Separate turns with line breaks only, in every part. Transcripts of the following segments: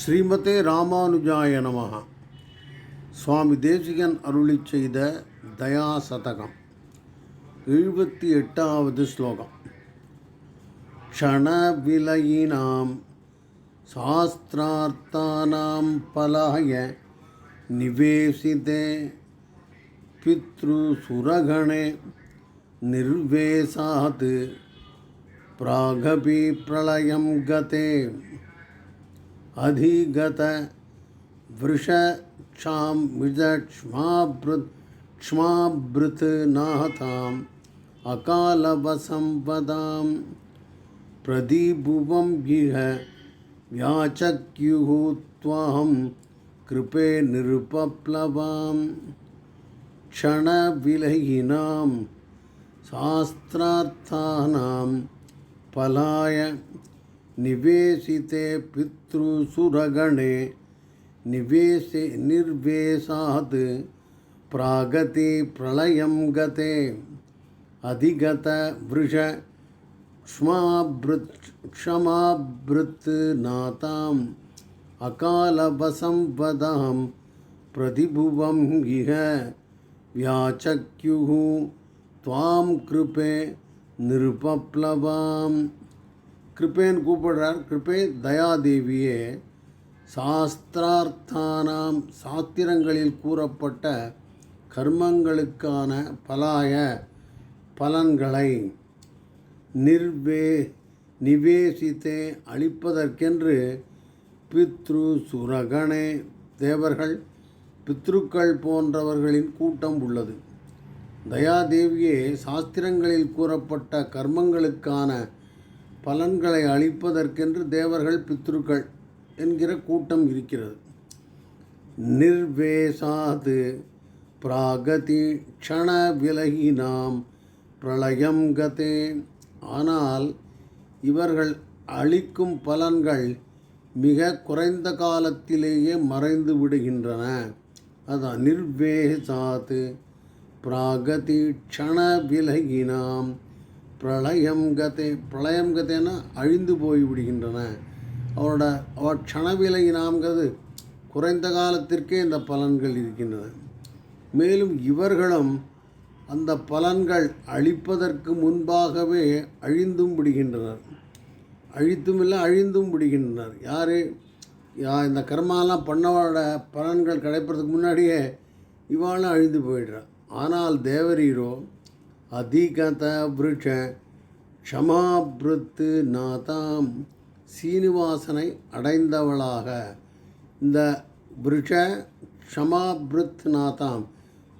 ஸ்ரீமதே ராமானுஜாய நமகா சுவாமி தேசிகன் அருளி செய்த தயா சதகம் எழுபத்தி எட்டாவது ஸ்லோகம். க்ஷண விலயினாம் சாஸ்திரார்த்தானாம் பலாய நிவேசிதே பித்ருசுரகணே நிர்வேசாது பிராகபி பிரளயம் கதே. अधिगत वृषक्षां विजक्ष्माभृत् क्ष्माभृत् नाहताम्। अकालवसम्पदां प्रदीभुवं इह व्याचक्युः त्वां कृपे निरुपप्लवाम्। क्षणविलयिनां शास्त्रार्थानां पलाय निवेशिते पितृसुरगणे निवेशे निर्वेशात् प्रागति प्रलयं गते अधिगतवृष क्ष्माभृत् क्षमाभृत् नाताम् अकालवसंवदां प्रतिभुवं इह व्याचक्युः त्वां कृपे निरुपप्लवाम् கிருப்பேன்னு கூப்பிடுறார் கிருப்பே தயாதேவியே சாஸ்திரார்த்தானாம் சாத்திரங்களில் கூறப்பட்ட கர்மங்களுக்கான பலாய பலன்களை நிர்வே நிவேசித்தே அளிப்பதற்கென்று பித்ரு சுரகணே தேவர்கள் பித்ருக்கள் போன்றவர்களின் கூட்டம் உள்ளது. தயாதேவியே சாஸ்திரங்களில் கூறப்பட்ட கர்மங்களுக்கான பலன்களை அளிப்பதற்கென்று தேவர்கள் பித்ருக்கள் என்கிற கூட்டம் இருக்கிறது. நிர்வேசாது பிராகதி க்ஷண விலகினாம் பிரளயம் கதே. ஆனால் இவர்கள் அளிக்கும் பலன்கள் மிக குறைந்த காலத்திலேயே மறைந்து விடுகின்றன. அதான் நிர்வேசாத்து பிராகதி க்ஷண விலகினாம் பிரளயம் கதை பிரளயம் கதேன்னா அழிந்து போய் விடுகின்றன. அவரோட அவ க்ஷணவிலை நாம்கிறது குறைந்த காலத்திற்கே இந்த பலன்கள் இருக்கின்றன. மேலும் இவர்களும் அந்த பலன்கள் அழிப்பதற்கு முன்பாகவே அழிந்தும் விடுகின்றனர். அழித்தும் இல்லை அழிந்தும் விடுகின்றனர். யார்? யா இந்த கர்மாலாம் பண்ணவோட பலன்கள் கிடைப்பதற்கு முன்னாடியே இவாளும் அழிந்து போயிடுறான். ஆனால் தேவரீரோ அதிகத க்ஷமாபிருத்து நாதாம் சீனிவாசனை அடைந்தவளாக. இந்த விருஷ க்ஷமாபிருத் நாதாம்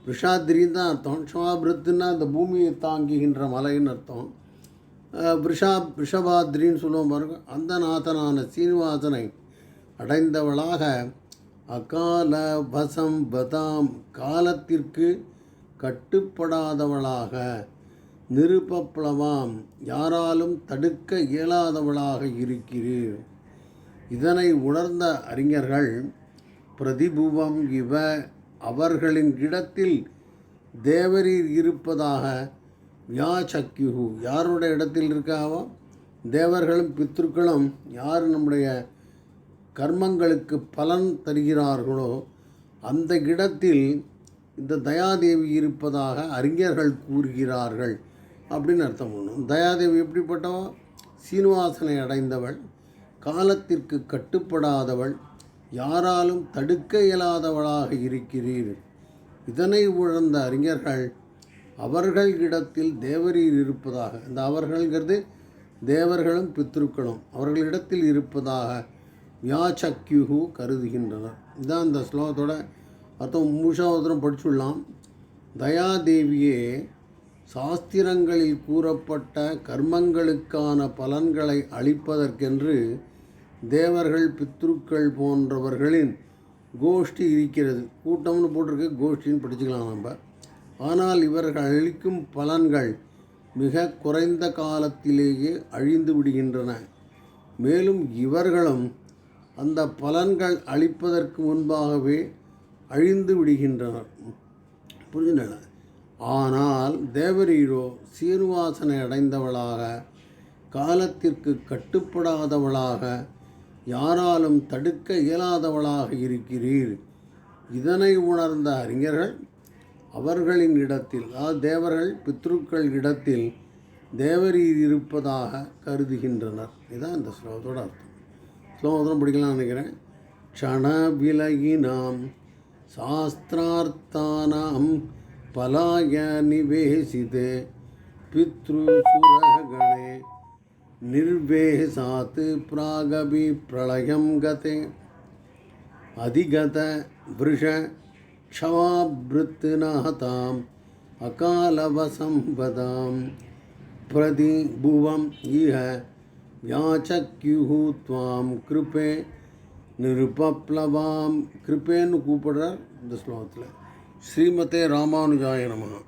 விஷாத்திரின்னு தான் அர்த்தம். க்ஷமாபிருத்துன்னா இந்த பூமியை தாங்குகின்ற மலைன்னு அர்த்தம். விஷா விஷபாத்ரின்னு சொல்லுவோம் பாருங்க. அந்த நாதனான சீனிவாசனை அடைந்தவளாக. அகால வசம் பதாம் காலத்திற்கு கட்டுப்படாதவளாக நிருபப்ளவாம் யாராலும் தடுக்க இயலாதவளாக இருக்கிறீர். இதனை உணர்ந்த அறிஞர்கள் பிரதிபுவம் இவ அவர்களின் இடத்தில் தேவரீர் இருப்பதாக வியாசக்யுகு யாருடைய இடத்தில் இருக்காவோ தேவர்களும் பித்ருக்களும் யார் நம்முடைய கர்மங்களுக்கு பலன் தருகிறார்களோ அந்த இடத்தில் இந்த தயாதேவி இருப்பதாக அறிஞர்கள் கூறுகிறார்கள் அப்படின்னு அர்த்தம் பண்ணும் தயாதேவி எப்படிப்பட்டவோ? சீனிவாசனை அடைந்தவள் காலத்திற்கு கட்டுப்படாதவள் யாராலும் தடுக்க இயலாதவளாக இருக்கிறீர். இதனை உணர்ந்த அறிஞர்கள் அவர்கள் இடத்தில் தேவரீர் இருப்பதாக இந்த அவர்கள்ங்கிறது தேவர்களும் பித்ருக்களும் அவர்களிடத்தில் இருப்பதாக வியாசக்யுகு கருதுகின்றனர். இதுதான் இந்த ஸ்லோகத்தோட அர்த்தம் மூஷாவதரம் படிச்சுடலாம். தயாதேவியே சாஸ்திரங்களில் கூறப்பட்ட கர்மங்களுக்கான பலன்களை அளிப்பதற்கென்று தேவர்கள் பித்ருக்கள் போன்றவர்களின் கோஷ்டி இருக்கிறது. கூட்டம்னு போட்டிருக்க கோஷ்டின்னு படிச்சுக்கலாம் நம்ம. ஆனால் இவர்கள் அளிக்கும் பலன்கள் மிக குறைந்த காலத்திலேயே அழிந்து விடுகின்றன. மேலும் இவர்களும் அந்த பலன்கள் அளிப்பதற்கு முன்பாகவே அழிந்து விடுகின்றனர் புரிஞ்சுன ஆனால் தேவரீரோ சீர்வாசனை அடைந்தவளாக காலத்திற்கு கட்டுப்படாதவளாக யாராலும் தடுக்க இயலாதவளாக இருக்கிறீர். இதனை உணர்ந்த அறிஞர்கள் அவர்களின் இடத்தில் அதாவது தேவர்கள் பித்ருக்கள் இடத்தில் தேவரீர் இருப்பதாக கருதுகின்றனர். இதுதான் இந்த ஸ்லோகத்தோட அர்த்தம். ஸ்லோகத்தோட பிடிக்கலாம்னு நினைக்கிறேன். க்ஷண விலகினாம் शास्त्रार्थानां पलाय निवेशिते, पितृसुरगणे निर्वेशात् प्रागभिप्रलयं गते। अधिगतवृषक्षवावृत्तिनः ताम् अकालवसम्पदां प्रति भुवम् इह याचक्युः त्वां कृपे நிருபப்ளவாம். கிருப்பேன்னு கூப்பிடுறார் இந்த ஸ்லோகத்தில். ஸ்ரீமதே ராமானுஜாய நமகம்